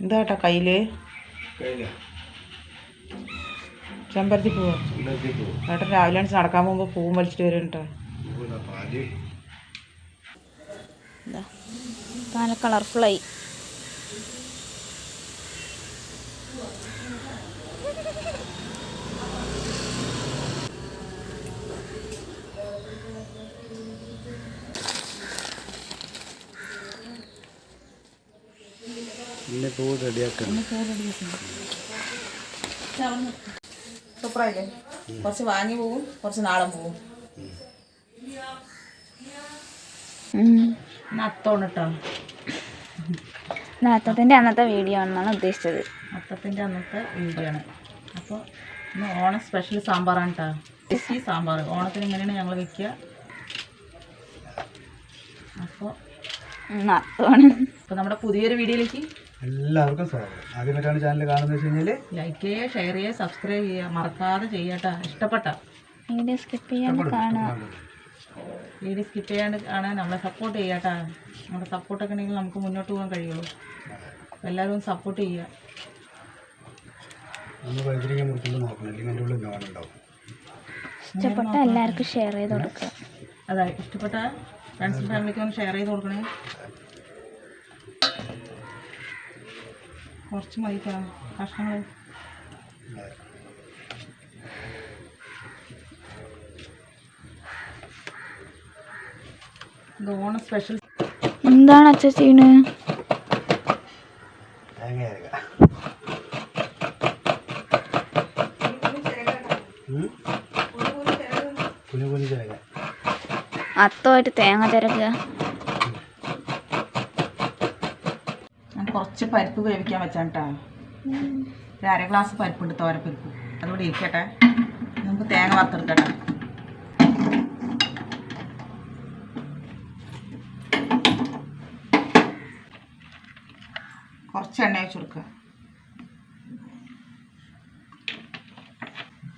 എന്താ ഏട്ടാ കയ്യിൽ ചെമ്പരത്തി പോവാ. ഏട്ടൻ രാവിലെ നടക്കാൻ പോകുമ്പോൾ പൂവും വലിച്ചിട്ട് വരും കേട്ടോ നല്ല കളർഫുള്ളായി പിന്നെ പൂ റെഡിയാക്കണം സൂപ്പറായില്ലേ? കുറച്ച് വാങ്ങി പോവും കുറച്ച് നാളെ പോവും. അത്തോണ് നത്തത്തിന്റെ അന്നത്തെ വീഡിയോ ആണെന്നാണ് ഉദ്ദേശിച്ചത്. നത്തത്തിന്റെ അന്നത്തെ വീഡിയോ ആണ് അപ്പോൾ ഇന്ന് ഓണം സ്പെഷ്യൽ സാമ്പാറാണ് കേട്ടോ ടേസ്റ്റി സാമ്പാർ. ഓണത്തിന് എങ്ങനെയാണ് ഞങ്ങൾ വെക്കുക. അപ്പോൾ നാത്തോണ് അപ്പോൾ നമ്മുടെ പുതിയൊരു വീഡിയോയിലേക്ക് എല്ലാവർക്കും സ്വാഗതം. ആദ്യമായിട്ടാണ് ചാനൽ കാണുന്നത് വെച്ച് കഴിഞ്ഞാൽ ലൈക്ക് ചെയ്യുക ഷെയർ ചെയ്യുക. സബ്സ്ക്രൈബ് ചെയ്യുക മറക്കാതെ ചെയ്യട്ടോ ഇഷ്ടപ്പെട്ട. വീഡിയോ സ്കിപ്പ് ചെയ്യാണ്ട് കാണുക. വീഡിയോ സ്കിപ്പ് ചെയ്യാണ്ട് കാണാൻ നമ്മളെ സപ്പോർട്ട് ചെയ്യട്ട നമ്മുടെ സപ്പോർട്ടൊക്കെ ഉണ്ടെങ്കിൽ നമുക്ക് മുന്നോട്ട് പോകാൻ കഴിയുള്ളൂ. എല്ലാവരും സപ്പോർട്ട് ചെയ്യുക. നമ്മൾ വൈദ്യുതിക മുറിക്കുമ്പോൾ നോക്കണം. അല്ലെങ്കിൽ അതിന്റെ ഉള്ളിൽ നോണുണ്ടാവും ഇഷ്ടപ്പെട്ട എല്ലാവർക്കും ഷെയർ ചെയ്ത് കൊടുക്കുക. അതെ ഇഷ്ടപ്പെട്ട? ഫ്രണ്ട്സും ഫാമിലിക്കൊന്ന് ഷെയർ ചെയ്ത് കൊടുക്കണേ. കുറച്ച് മതി കഷ്ണങ്ങൾ ഇത് ഓണം സ്പെഷ്യൽ എന്താണ് അച്ഛ ചെയ്യണ്? അത്തമായിട്ട് തേങ്ങ തിരക്കുക കുറച്ച് പരിപ്പ് വേവിക്കാൻ വെച്ചാണ് കേട്ടോ ഒരു അര ഗ്ലാസ് പരിപ്പുണ്ട് തോരപ്പരിപ്പ്. അതുകൂടി ഇരിക്കട്ടെ. നമുക്ക് തേങ്ങ വറുത്തെടുക്കട്ടെ കുറച്ച് എണ്ണ വെച്ച് കൊടുക്കുക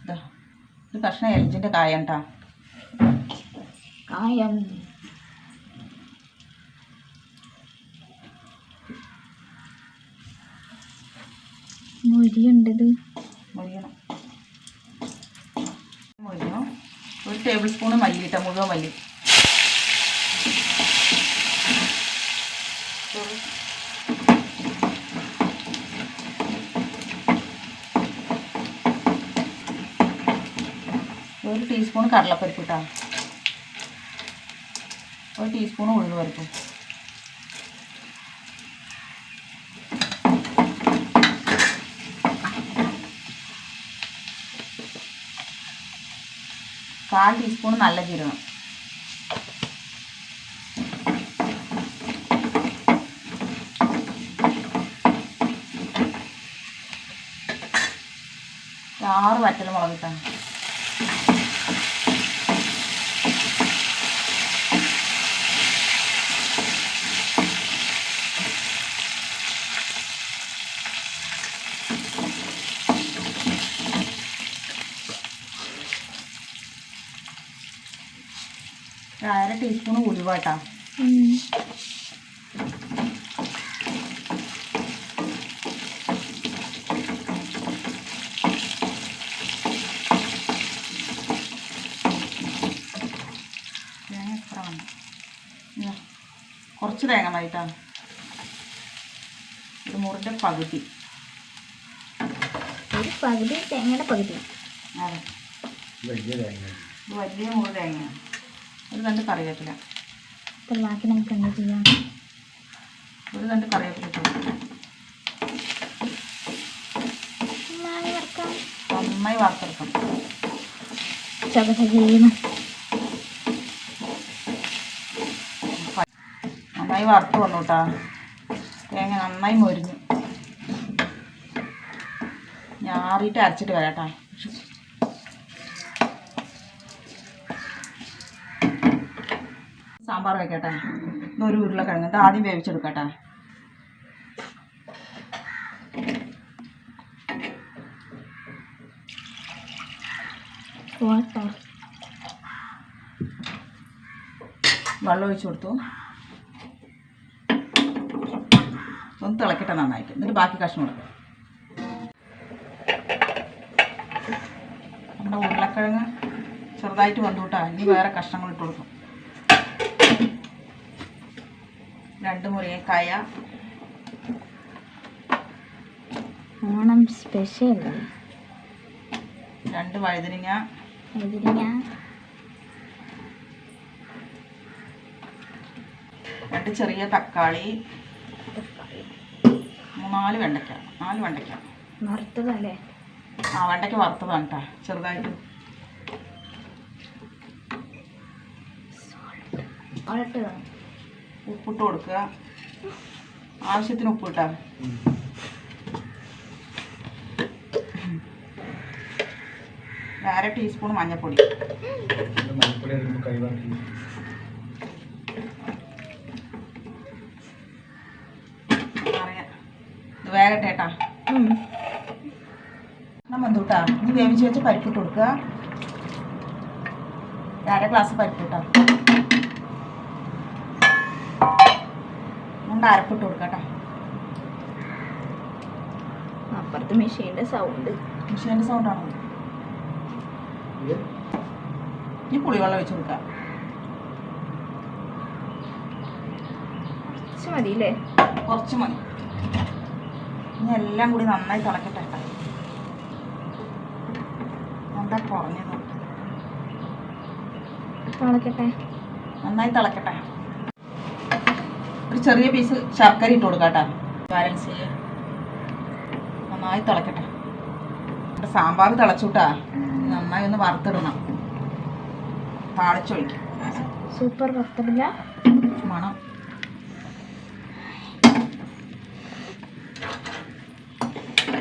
ഇതാ, കഷ്ണം എലിജിന്റെ കായം കേട്ടോ കായം. മുരിയുണ്ട് ഇത് മൊഴിയണം മൊഴിയണം ഒരു ടേബിൾ സ്പൂണ് മല്ലി ഇട്ട മുഴുവൻ മല്ലി. ഒരു ടീസ്പൂൺ കടലപ്പരിപ്പ് ഇട്ടാ ഒരു ടീസ്പൂൺ ഉഴുന്ന് പരിപ്പ് കാൽ ടീസ്പൂൺ നല്ല ജീരകം. ആറ് വറ്റൽ മുളക് ടീസ്പൂൺ ഉലുവ കേട്ടോ ഉം. തേങ്ങ എത്ര വേണം ഇതാ, കുറച്ച് തേങ്ങ മതി കേട്ടോ ഒരു മുറിന്റെ പകുതി. ഒരു പകുതി തേങ്ങയുടെ പകുതി. അതെ. വലിയ തേങ്ങ വലിയ മുറി തേങ്ങയാണ്. ഒരു രണ്ട് കറിവേപ്പില അപ്പോൾ ബാക്കി നമുക്ക് എന്താ ചെയ്യാം? ഒരു രണ്ട് കറിവേപ്പില നന്നായി വറുത്തെടുക്കണം നന്നായി വറുത്ത് വന്നു കേട്ടോ തേങ്ങ നന്നായി മൊരിഞ്ഞു. ഞാറിയിട്ട് അരച്ചിട്ട് വരാം കേട്ടോ സാമ്പാർ വെക്കട്ടെ. ഒരു ഉരുളക്കിഴങ്ങ്. ഇത് ആദ്യം വേവിച്ചെടുക്കട്ടെ. വെള്ളം ഒഴിച്ച് കൊടുത്തു. ഒന്ന് തിളക്കട്ടെ നന്നായിട്ട്. എന്നിട്ട് ബാക്കി കഷ്ണം കൊടുക്കാം നമ്മുടെ ഉരുളക്കിഴങ്ങ് ചെറുതായിട്ട് വന്നുകൂട്ടാ ഇനി വേറെ കഷ്ണങ്ങൾ ഇട്ട് കൊടുക്കും. രണ്ട് മുരിങ്ങക്കായ ഓണം സ്പെഷ്യൽ രണ്ട് വഴുതനങ്ങ. ഇതിന് രണ്ട് ചെറിയ തക്കാളി. നാല് വെണ്ടയ്ക്ക. നാല് വെണ്ടയ്ക്ക. വറുത്തതല്ലേ? ആ വെണ്ടയ്ക്ക വറുത്തതാണ് കേട്ടോ ചെറുതായിട്ട്. വളട്ടതോ ഉപ്പിട്ട് കൊടുക്കുക. ആവശ്യത്തിന് ഉപ്പ് അര ടീസ്പൂൺ മഞ്ഞൾപ്പൊടി വേഗട്ടെ കേട്ടാ എന്നാ ഇത് വേവിച്ച് വെച്ച് പരിപ്പിട്ട് കൊടുക്കുക. അര ഗ്ലാസ് പരിപ്പിട്ടാ രണ്ട് അരപ്പിട്ട് കൊടുക്കാം കേട്ടോ അപ്പുറത്ത് മെഷീന്റെ സൗണ്ട് മിഷീന്റെ സൗണ്ടാണോ ഈ പുളിവെള്ളം വെച്ച് കൊടുക്കാം. കുറച്ച് അല്ലേ കുറച്ച് മതി. ഇനി എല്ലാം കൂടി നന്നായി തിളക്കട്ടെ കേട്ടോ. എന്താ കുറഞ്ഞത്? തിളക്കട്ടെ. നന്നായി തിളക്കട്ടെ. ഒരു ചെറിയ പീസ് ശർക്കര ഇട്ട് കൊടുക്കാം കേട്ടോ ബാലൻസ് ചെയ്യുക നന്നായി തിളക്കട്ടെ. സാമ്പാർ തിളച്ചുട്ടാ. നന്നായി ഒന്ന് വറുത്തിടണം. താളിച്ചൊഴിക്കും. സൂപ്പർ വറുത്തിടില്ല മണം.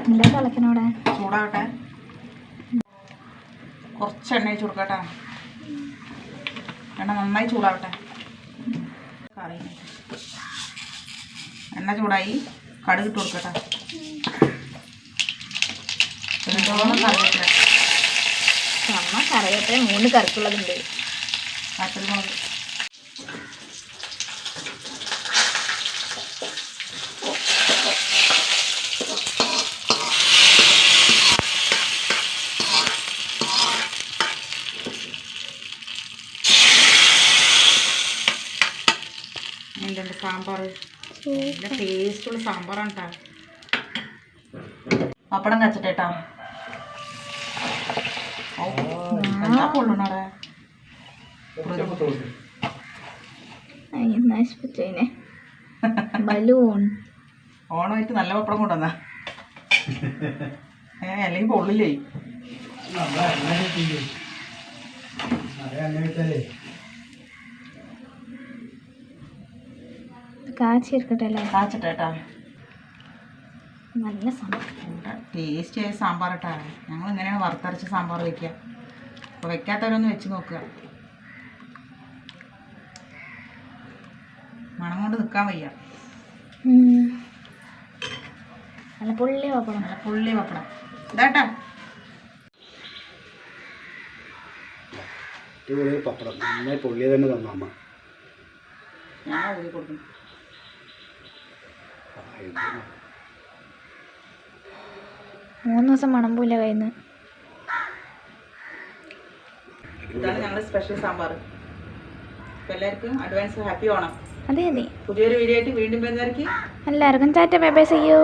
എന്താ തിളക്കണോടെ ചൂടാകട്ടെ കുറച്ച് എണ്ണ ഒഴിച്ച് കൊടുക്കട്ടെ. എണ്ണ നന്നായി ചൂടാകട്ടെ കറി എണ്ണ ചൂടായി കടുക് ഇട്ട് കൊടുക്കട്ടെ കറിവേപ്പില. അമ്മ കറിവേപ്പില മൂന്ന് കറുപ്പുള്ളതുണ്ട് കാറ്റൽമുളക് സാമ്പാർ നല്ല ടേസ്റ്റുള്ള സാമ്പാറാണ് കേട്ടോ പപ്പടം കച്ചിട്ടേട്ടാ. എന്താ ബലൂൺ. ഓണമായിട്ട് നല്ല പപ്പടം കൊണ്ടുവന്ന. ഏ അല്ലെങ്കിൽ പൊള്ളില്ലേ? അങ്ങനെ കാച്ചിരിക്കട്ടെ അല്ലേ? കാച്ചിട്ടേട്ടാ. നല്ല സാമ്പാർ ടേസ്റ്റ് ആയ സാമ്പാർ ഇട്ടാ ഞങ്ങൾ ഇങ്ങനെയാണ് വറുത്തരച്ച സാമ്പാർ വെക്കുക. അപ്പോൾ വെക്കാത്തവരൊന്ന് വെച്ച് നോക്കുക. മണം കൊണ്ട് നിൽക്കാൻ വയ്യ. നല്ല പുള്ളി പപ്പടം. നല്ല പുള്ളി പപ്പടം. ഇതാട്ടാ. പപ്പടം. നന്നായി പൊള്ളിയ തന്നെ തന്നു അമ്മ. ഞാൻ ഊതി കൊടുക്കും മൂന്ന് ദിവസം മണം പോയില്ല കയ്യിൽ ഇതാണ് ഞങ്ങളുടെ സ്പെഷ്യൽ സാമ്പാർ. എല്ലാവർക്കും അഡ്വാൻസ് ഹാപ്പി ഓണം അതെ അതെ. പുതിയൊരു വീഡിയോ ആയിട്ട് വീണ്ടും എല്ലാവർക്കും ചാറ്റ ബൈ ബൈ ചെയ്യൂ